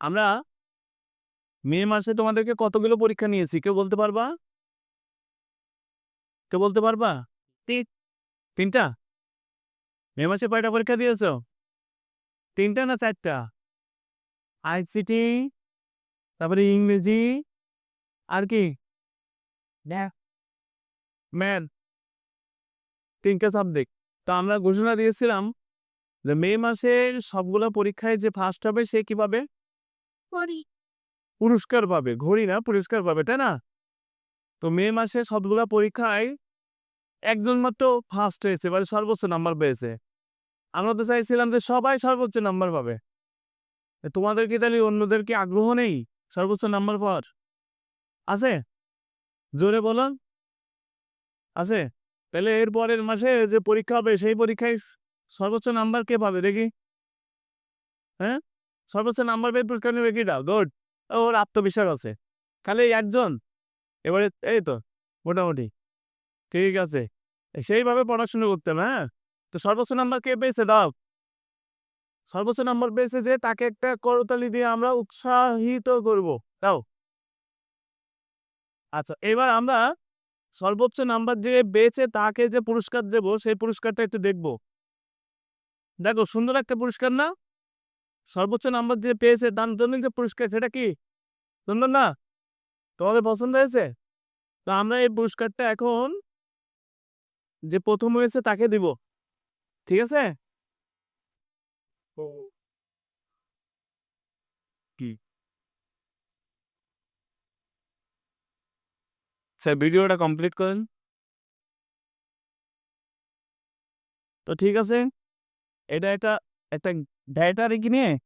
আমরা মে মাসে তোমাদেরকে কতগুলো পরীক্ষা নিয়েছি? কেউ বলতে পারবা? কেউ বলতে পারবা? তিনটা? মে মাসে কয়টা পরীক্ষা দিয়েছ? তিনটা না চারটা? আইসিটি তারপরে ইংরেজি আর কি? ম্যান তিনটা সাবজেক্ট। তো আমরা ঘোষণা দিয়েছিলাম যে মে মাসের সবগুলো পরীক্ষায় যে ফার্স্ট হবে সে কি পাবে? করি পুরস্কার পাবে ঘড়ি না পুরস্কার পাবে তাই না? তো মে মাসে সবগুলা পরীক্ষায় একজন মাত্র ফার্স্ট হয়েছে মানে সর্বোচ্চ নাম্বার পেয়েছে। আমরা তো চাইছিলাম যে সবাই সর্বোচ্চ নাম্বার পাবে। তোমাদের কি তাহলে অন্যদের কি আগ্রহ নেই সর্বোচ্চ নাম্বার পাওয়ার? আছে? জোরে বলো। আছে? তাহলে এর পরের মাসে যে পরীক্ষা হবে, সেই পরীক্ষায় সর্বোচ্চ নাম্বার কে পাবে দেখি। হ্যাঁ? সর্বোচ্চ নাম্বার পেয়ে পুরস্কার নেবে কি দাও গুড ওর আত্মবিশ্বাস আছে। খালি একজন? এবারে এই তো, মোটামুটি। ঠিক আছে। সেইভাবে পড়াশুনো করতে হবে হ্যাঁ? তো সর্বোচ্চ নাম্বার কে পেয়েছে? দাও। সর্বোচ্চ নাম্বার পেয়েছে যে তাকে একটা করতালি দিয়ে আমরা উৎসাহিত করব। দাও। আচ্ছা এবার আমরা সর্বোচ্চ নাম্বার যে পেয়েছে তাকে যে পুরস্কার দেব, সেই পুরস্কারটা একটু দেখব। দেখো, সুন্দর একটা পুরস্কার না? সর্বোচ্চ নাম্বার যে পেয়েছে তার জন্য যে পুরস্কার সেটা কি? সুন্দর না? তোমাদের পছন্দ হয়েছে? তো আমরা এই পুরস্কারটা এখন যে প্রথম হয়েছে তাকে দিব। ঠিক আছে? কি? স্যার ভিডিওটা কমপ্লিট করেন। তো ঠিক আছে। এটা একটা একটা डायटा रे कि नहीं